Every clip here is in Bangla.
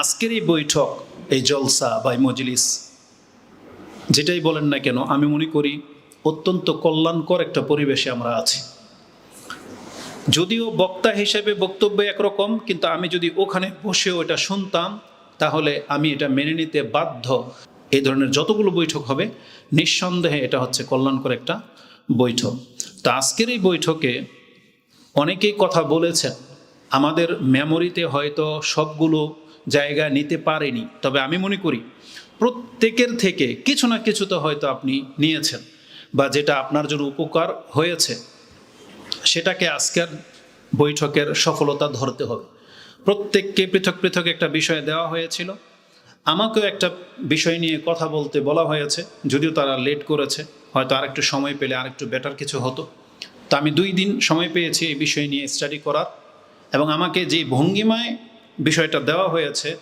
আজকের এই বৈঠক, এই জলসা বা মজলিস, যেটাই বলেন না কেন, আমি মনে করি অত্যন্ত কল্যাণকর একটা পরিবেশে আমরা আছি। যদিও বক্তা হিসেবে বক্তব্য একরকম, কিন্তু আমি যদি ওখানে বসেও এটা শুনতাম, তাহলে আমি এটা মেনে নিতে বাধ্য। এই ধরনের যতগুলো বৈঠক হবে, নিঃসন্দেহে এটা হচ্ছে কল্যাণকর একটা বৈঠক। তো আজকের এই বৈঠকে অনেকেই কথা বলেছেন, আমাদের মেমোরিতে হয়তো সবগুলো জায়গা নিতে পারেনি। তবে আমি মনে করি, প্রত্যেকের থেকে কিছু না কিছু তো হয়তো আপনি নিয়েছেন বা যেটা আপনার জন্য উপকার হয়েছে, সেটাকে আজকের বৈঠকের সফলতা ধরতে হবে। প্রত্যেককে পৃথক পৃথক একটা বিষয় দেওয়া হয়েছিল। আমাকেও একটা বিষয় নিয়ে কথা বলতে বলা হয়েছে, যদিও তারা লেট করেছে, হয়তো আরেকটু সময় পেলে আরেকটু বেটার কিছু হতো। তো আমি দুই দিন সময় পেয়েছি এই বিষয় নিয়ে স্টাডি করার এবং আমাকে যে ভঙ্গিমায় বিষয়টা দেওয়া হয়েছে,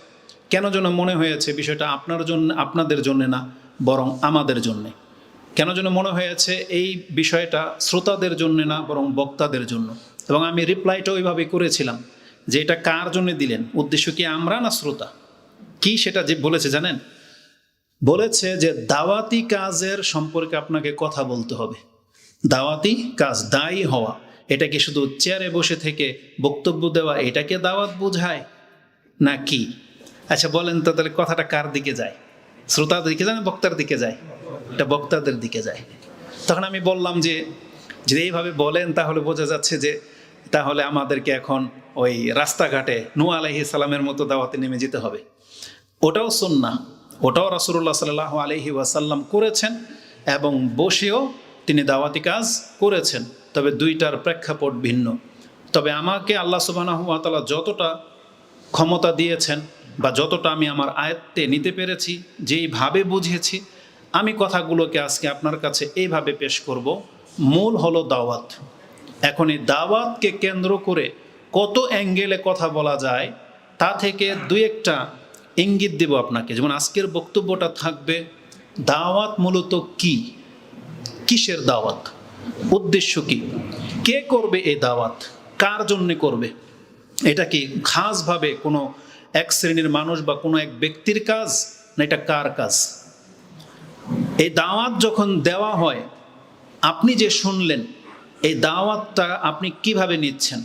কেন যেন মনে হয়েছে বিষয়টা আপনার জন্য আপনাদের জন্য না, বরং আমাদের জন্যে। কেন যেন মনে হয়েছে এই বিষয়টা শ্রোতাদের জন্য না, বরং বক্তাদের জন্য। এবং আমি রিপ্লাইটা ওইভাবে করেছিলাম যে এটা কার জন্য দিলেন? উদ্দেশ্য কি আমরা না শ্রোতা? কি সেটা যে বলেছে জানেন? বলেছে যে দাওয়াতি কাজের সম্পর্কে আপনাকে কথা বলতে হবে। দাওয়াতি কাজ দায়ী হওয়া, এটা কি শুধু চেয়ারে বসে থেকে বক্তব্য দেওয়া, এটাকে দাওয়াত বোঝায়? না কি? আচ্ছা বলেন তো তাহলে কথাটা কার দিকে যায়? শ্রোতার দিকে যায় না বক্তার দিকে যায়? এটা বক্তাদের দিকে যায়। তখন আমি বললাম যে, যদি এইভাবে বলেন তাহলে বোঝা যাচ্ছে যে, তাহলে আমাদেরকে এখন ওই রাস্তাঘাটে নু আলহি সালামের মতো দাওয়াতে নেমে যেতে হবে। ওটাও সুন্না ওটাও রাসুল্লাহ সাল্লাহ আলহি ওয়াসাল্লাম করেছেন এবং বসেও তিনি দাওয়াতি কাজ করেছেন। তবে দুইটার প্রেক্ষাপট ভিন্ন। তবে আমাকে আল্লাহ সুবাহ যতটা ক্ষমতা দিয়েছেন বা যতটা আমি আমার আয়ত্তে নিতে পেরেছি যেইভাবে বুঝেছি, আমি কথাগুলোকে আজকে আপনার কাছে এইভাবে পেশ করব। মূল হলো দাওয়াত। এখন এই দাওয়াতকে কেন্দ্র করে কত অ্যাঙ্গেলে কথা বলা যায়, তা থেকে দুই একটা ইঙ্গিত দেব আপনাকে। যেমন আজকের বক্তব্যটা থাকবে, দাওয়াত মূলত কি? কিসের দাওয়াত? উদ্দেশ্য কি? কে করবে এই দাওয়াত? কার জন্যে করবে? এটা কি খাসভাবে কোনো এক শ্রেণির মানুষ বা কোনো এক ব্যক্তির কাজ না এটা কার কাজ? এই দাওয়াত যখন দেওয়া হয়, আপনি যে শুনলেন, এই দাওয়াতটা আপনি কীভাবে নিচ্ছেন?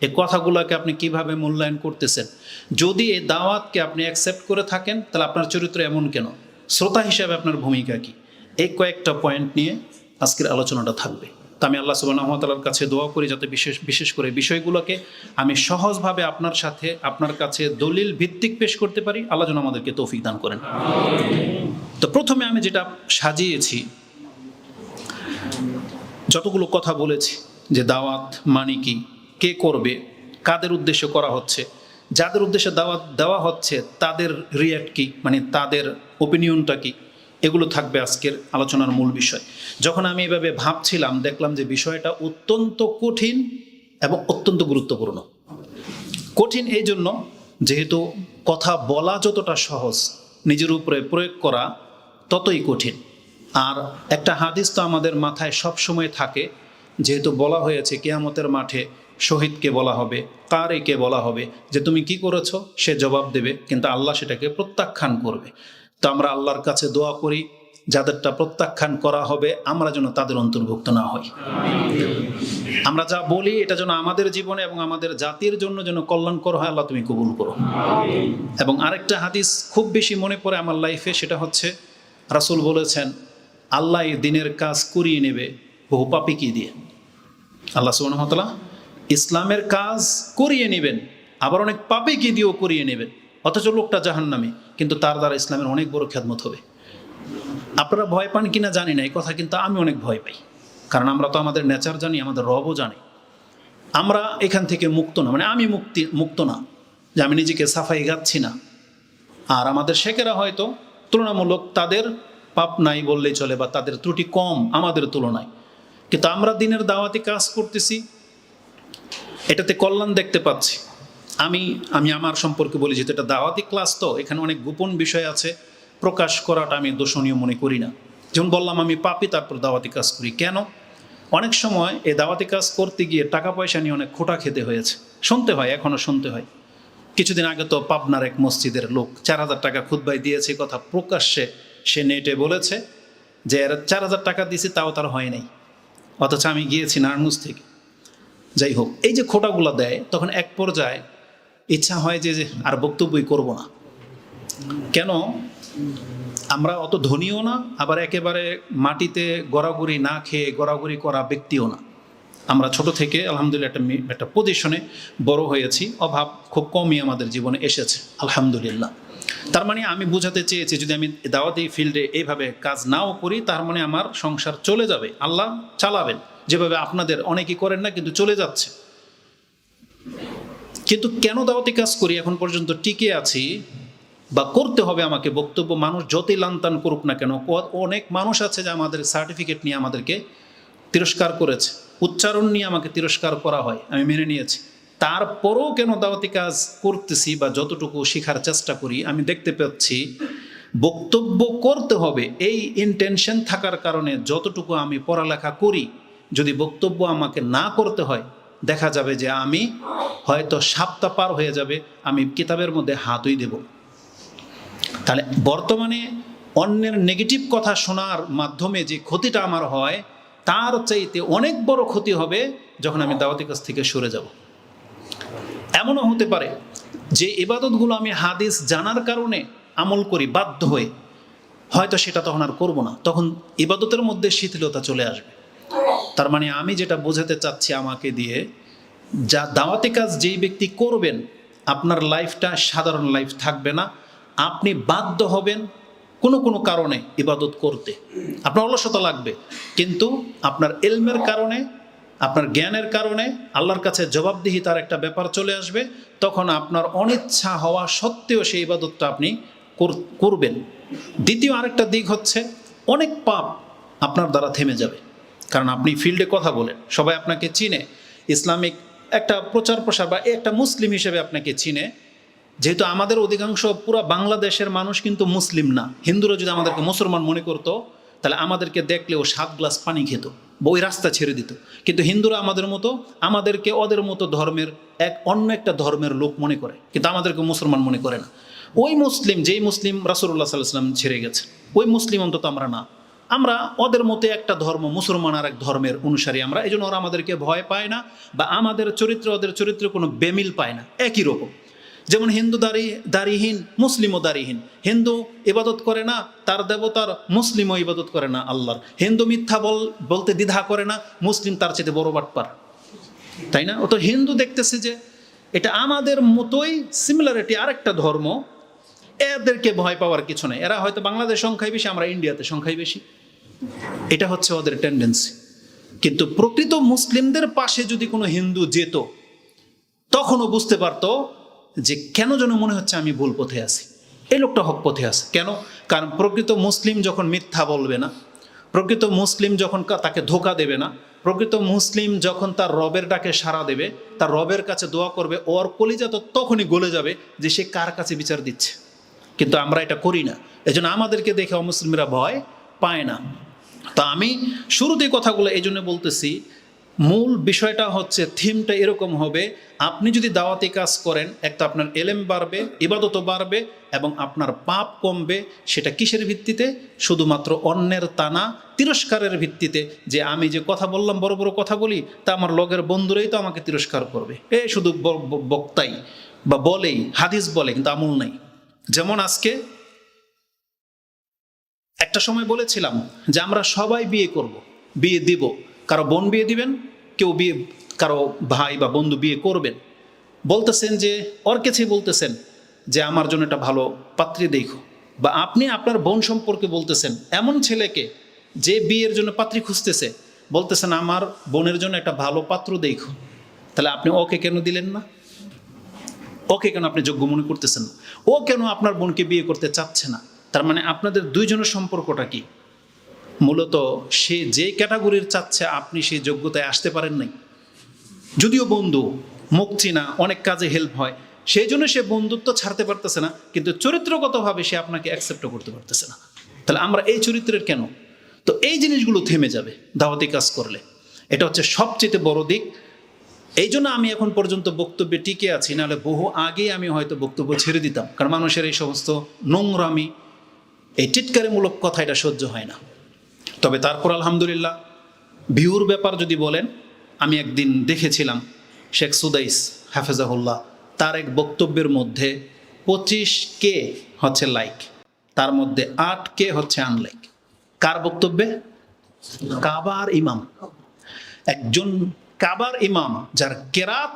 এই কথাগুলোকে আপনি কীভাবে মূল্যায়ন করতেছেন? যদি এই দাওয়াতকে আপনি অ্যাকসেপ্ট করে থাকেন, তাহলে আপনার চরিত্র এমন কেন? শ্রোতা হিসাবে আপনার ভূমিকা কি? এই কয়েকটা পয়েন্ট নিয়ে আজকের আলোচনাটা থাকবে। তা আমি আল্লাহ সুবাহতালার কাছে দোয়া করি যাতে বিশেষ বিশেষ করে বিষয়গুলোকে আমি সহজভাবে আপনার সাথে আপনার কাছে দলিল ভিত্তিক পেশ করতে পারি। আল্লাহ যেন আমাদেরকে তৌফিক দান করেন। তো প্রথমে আমি যেটা সাজিয়েছি যতগুলো কথা বলেছি যে দাওয়াত মানে কি কে করবে কাদের উদ্দেশ্য করা হচ্ছে যাদের উদ্দেশ্যে দাওয়াত দেওয়া হচ্ছে তাদের রিয়াক্ট কি মানে তাদের ওপিনিয়নটা কি এগুলো থাকবে আজকের আলোচনার মূল বিষয়। যখন আমি এভাবে ভাবছিলাম, দেখলাম যে বিষয়টা অত্যন্ত কঠিন এবং অত্যন্ত গুরুত্বপূর্ণ। কঠিন এই জন্য যেহেতু কথা বলা যতটা সহজ, নিজের উপরে প্রয়োগ করা ততই কঠিন। আর একটা হাদিস তো আমাদের মাথায় সব সময় থাকে, যেহেতু বলা হয়েছে কেয়ামতের মাঠে শহীদকে বলা হবে কারেকে বলা হবে, যে তুমি কি করেছ? সে জবাব দেবে, কিন্তু আল্লাহ সেটাকে প্রত্যাখ্যান করবে। তো আমরা আল্লাহর কাছে দোয়া করি, যাদেরটা প্রত্যাখ্যান করা হবে, আমরা যেন তাদের অন্তর্ভুক্ত না হই। আমরা যা বলি, এটা যেন আমাদের জীবনে এবং আমাদের জাতির জন্য যেন কল্যাণকর হয়, আল্লাহ তুমি কবুল করো। এবং আরেকটা হাদিস খুব বেশি মনে পড়ে আমার লাইফে সেটা হচ্ছে, রাসুল বলেছেন, আল্লাহ এই দিনের কাজ করিয়ে নেবে, বহু পাপিকি দিয়ে? আল্লাহ সুবাহতলা ইসলামের কাজ করিয়ে নেবেন, আবার অনেক পাপিকি দিয়েও করিয়ে নেবেন। অথচ লোকটা জাহান্নামে, কিন্তু তার দ্বারা ইসলামের অনেক বড় খেদমত হবে। আপনারা ভয় পান কিনা জানি না, এই কথা কিন্তু আমি অনেক ভয় পাই। কারণ আমরা তো আমাদের নেচার জানি, আমাদের রবও জানি। আমরা এখান থেকে মুক্ত না মানে আমি মুক্তি, মুক্ত না, যে আমি নিজেকে সাফাই গাচ্ছি না। আর আমাদের শেখেরা হয়তো তুলনামূলক তাদের পাপ নাই বললেই চলে বা তাদের ত্রুটি কম আমাদের তুলনায়। কিন্তু আমরা দিনের দাওয়াতি কাজ করতেছি, এটাতে কল্যাণ দেখতে পাচ্ছি। আমি আমি আমার সম্পর্কে বলি যেহেতু এটা দাওয়াতি ক্লাস, তো এখানে অনেক গোপন বিষয় আছে। প্রকাশ করাটা আমি দোষণীয় মনে করি না। যেমন বললাম, আমি পাপি তারপর দাওয়াতি কাজ করি। কেন? অনেক সময় এই দাওয়াতি কাজ করতে গিয়ে টাকা পয়সা নিয়ে অনেক খোটা খেতে হয়েছে। শুনতে হয় এখনও শুনতে হয়। কিছুদিন আগে তো পাবনার এক মসজিদের লোক চার হাজার টাকা খুদ্াই দিয়েছে কথা প্রকাশ্যে সে নেটে বলেছে যে, এর চার হাজার টাকা দিয়েছি, তাও তার হয় নাই। অথচ আমি গিয়েছি নারায়ণগঞ্জ থেকে। যাই হোক, এই যে খোটাগুলো দেয়, তখন এক পর্যায়ে ইচ্ছা হয় যে আর বক্তব্যই করব না। কেন? আমরা অত ধনীও না, আবার একেবারে মাটিতে গড়াগড়ি না খেয়ে গড়াগড়ি করা ব্যক্তিও না। আমরা ছোট থেকে আলহামদুলিল্লাহ একটা একটা পজিশনে বড় হয়েছি, অভাব খুব কমই আমাদের জীবনে এসেছে, আলহামদুলিল্লাহ। তার মানে আমি বোঝাতে চেয়েছি, যদি আমি দাওয়াতি ফিল্ডে এইভাবে কাজ নাও করি, তার মানে আমার সংসার চলে যাবে, আল্লাহ চালাবেন। যেভাবে আপনাদের অনেকেই করেন না, কিন্তু চলে যাচ্ছে। কিন্তু কেন দাওয়াতি কাজ করি? এখন পর্যন্ত টিকে আছি বা করতে হবে আমাকে বক্তব্য। মানুষ যতই লানতান করুক না কেন অনেক মানুষ আছে যে আমাদের সার্টিফিকেট নিয়ে আমাদেরকে তিরস্কার করেছে। উচ্চারণ নিয়ে আমাকে তিরস্কার করা হয়, আমি মেনে নিয়েছি। তারপরেও কেন দাওয়াতি কাজ করতেছি বা যতটুকু শেখার চেষ্টা করি, আমি দেখতে পাচ্ছি বক্তব্য করতে হবে। এই ইন্টেনশন থাকার কারণে যতটুকু আমি পড়ালেখা করি, যদি বক্তব্য আমাকে না করতে হয়, দেখা যাবে যে আমি হয়তো সাপ্তাহ পার হয়ে যাবে, আমি কিতাবের মধ্যে হাতই দেব। তাহলে বর্তমানে অন্যের নেগেটিভ কথা শোনার মাধ্যমে যে ক্ষতিটা আমার হয়, তার চাইতে অনেক বড় ক্ষতি হবে যখন আমি দাওয়াতি কাছ থেকে সরে যাব। এমনও হতে পারে যে ইবাদতগুলো আমি হাদিস জানার কারণে আমল করি বাধ্য হয়ে, হয়তো সেটা তখন আর করব না। তখন ইবাদতের মধ্যে শিথিলতা চলে আসবে। তার মানে আমি যেটা বোঝাতে চাচ্ছি আমাকে দিয়ে যা দাওয়াতি কাজ যেই ব্যক্তি করবেন, আপনার লাইফটা সাধারণ লাইফ থাকবে না। আপনি বাধ্য হবেন কোনো কোনো কারণে ইবাদত করতে। আপনার অলসতা লাগবে, কিন্তু আপনার এলমের কারণে, আপনার জ্ঞানের কারণে আল্লাহর কাছে জবাবদিহি তার একটা ব্যাপার চলে আসবে, তখন আপনার অনিচ্ছা হওয়া সত্ত্বেও সেই ইবাদতটা আপনি কর- করবেন। দ্বিতীয় আরেকটা দিক হচ্ছে, অনেক পাপ আপনার দ্বারা থেমে যাবে। কারণ আপনি ফিল্ডে কথা বলেন, সবাই আপনাকে চিনে। ইসলামিক একটা প্রচার প্রসার বা একটা মুসলিম হিসেবে আপনাকে চিনে, যেহেতু আমাদের অধিকাংশ পুরো বাংলাদেশের মানুষ কিন্তু মুসলিম না। হিন্দুরা যদি আমাদেরকে মুসলমান মনে করতো, তাহলে আমাদেরকে দেখলেও সাত গ্লাস পানি খেত, বা ওই রাস্তা ছেড়ে দিত। কিন্তু হিন্দুরা আমাদের মতো, আমাদেরকে ওদের মতো ধর্মের এক অন্য একটা ধর্মের লোক মনে করে, কিন্তু আমাদেরকে মুসলমান মনে করে না। ওই মুসলিম, যেই মুসলিম রাসুল্লাহ সাল্লাহ সাল্লাম ছেড়ে গেছে, ওই মুসলিম অন্তত আমরা না। আমরা ওদের মতে একটা ধর্ম, মুসলমান আর এক ধর্মের অনুসারী আমরা। এই জন্য ওরা আমাদেরকে ভয় পায় না বা আমাদের চরিত্র, ওদের চরিত্রে কোনো বেমিল পায় না। একই রকম। যেমন হিন্দু দাড়ি দাড়িহীন মুসলিমও দাড়িহীন হিন্দু ইবাদত করে না, তার দেবতার মুসলিমও ইবাদত করে না আল্লাহর। হিন্দু মিথ্যা বল, বলতে দ্বিধা করে না, মুসলিম তার চেয়ে বড় বাটপার। তাই না? ও তো হিন্দু দেখতেছে যে এটা আমাদের মতোই সিমিলারিটি আরেকটা ধর্ম এদেরকে ভয় পাওয়ার কিছু নেই। এরা হয়তো বাংলাদেশ সংখ্যায় বেশি, আমরা ইন্ডিয়াতে সংখ্যায় বেশি। এটা হচ্ছে ওদের টেন্ডেন্সি কিন্তু প্রকৃত মুসলিমদের পাশে যদি কোনো হিন্দু যেত, তখনও বুঝতে পারতো যে কেন যেন মনে হচ্ছে আমি ভুল পথে আছি। এই লোকটা হক পথে আছে। কেন? কারণ প্রকৃত মুসলিম যখন মিথ্যা বলবে না, প্রকৃত মুসলিম যখন তাকে ধোকা দেবে না, প্রকৃত মুসলিম যখন তার রবের ডাকে সাড়া দেবে, তার রবের কাছে দোয়া করবে, ওর কলিজা তো তখনই গলে যাবে যে সে কার কাছে বিচার দিচ্ছে। কিন্তু আমরা এটা করি না। এজন্য আমাদেরকে দেখে অমুসলিমরা ভয় পায় না। তা আমি শুরুতে কথাগুলো এই জন্য বলতেছি, মূল বিষয়টা হচ্ছে থিমটা এরকম হবে, আপনি যদি দাওয়াতি কাজ করেন, একটা আপনার এলেম বাড়বে, ইবাদতও বাড়বে এবং আপনার পাপ কমবে, সেটা কিসের ভিত্তিতে? শুধুমাত্র অন্যের তানা তিরস্কারের ভিত্তিতে। যে আমি যে কথা বললাম, বড় বড় কথা বলি, তা আমার লগের বন্ধুরাই তো আমাকে তিরস্কার করবে। এ শুধু বক্তাই বা বলেই, হাদিস বলে, কিন্তু আমল নাই। যেমন আজকে একটা সময় বলেছিলাম যে আমরা সবাই বিয়ে করব, বিয়ে দিব। কারও বোন বিয়ে দিবেন, কেউ বিয়ে, কারও ভাই বা বন্ধু বিয়ে করবেন। বলতেছেন যে, ওর কাছেই বলতেছেন যে, আমার জন্য একটা ভালো পাত্রী দেখো। বা আপনি আপনার বোন সম্পর্কে বলতেছেন, এমন ছেলেকে যে বিয়ের জন্য পাত্রী খুঁজতেছে, বলতেছেন, আমার বোনের জন্য একটা ভালো পাত্র দেখো। তাহলে আপনি ওকে কেন দিলেন না? ওকে কেন আপনি যোগ্য মনে করতেছেন না? ও কেন আপনার বোনকে বিয়ে করতে চাচ্ছে না? তার মানে আপনাদের দুইজনের সম্পর্কটা কি? মূলত সে যে ক্যাটাগরির চাচ্ছে, আপনি সেই যোগ্যতায় আসতে পারেন নাই। যদিও বন্ধু মুখ চিনা অনেক কাজে হেল্প হয়। সেই জন্য সে বন্ধুত্ব ছাড়তে পারতেছে না, কিন্তু চরিত্রগতভাবে সে আপনাকে অ্যাকসেপ্টও করতে পারতেছে না। তাহলে আমরা এই চরিত্রের কেন? তো এই জিনিসগুলো থেমে যাবে দাওয়াতি কাজ করলে। এটা হচ্ছে সবচেয়ে বড় দিক। এই জন্য আমি এখন পর্যন্ত বক্তব্যে টিকে আছি, নাহলে বহু আগে আমি হয়তো বক্তব্য ছেড়ে দিতাম। কারণ মানুষের এই সমস্ত নোংরামি, এই টিটকারিমূলক কথা এটা সহ্য হয় না। তবে তারপর আলহামদুলিল্লাহ, ভিউর ব্যাপার যদি বলেন, আমি একদিন দেখেছিলাম শেখ সুদাইস, হাফেজাহুল্লাহ, তার এক বক্তব্যের মধ্যে পঁচিশ কে হচ্ছে লাইক, তার মধ্যে আট কে হচ্ছে আনলাইক। কার বক্তব্যে? কাবার ইমাম। একজন কাবার ইমাম যার কেরাত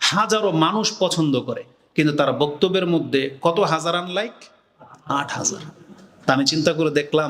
হাজারো মানুষ পছন্দ করে, কিন্তু তার বক্তব্যের মধ্যে কত হাজার আনলাইক আট হাজার। তা আমি চিন্তা করে দেখলাম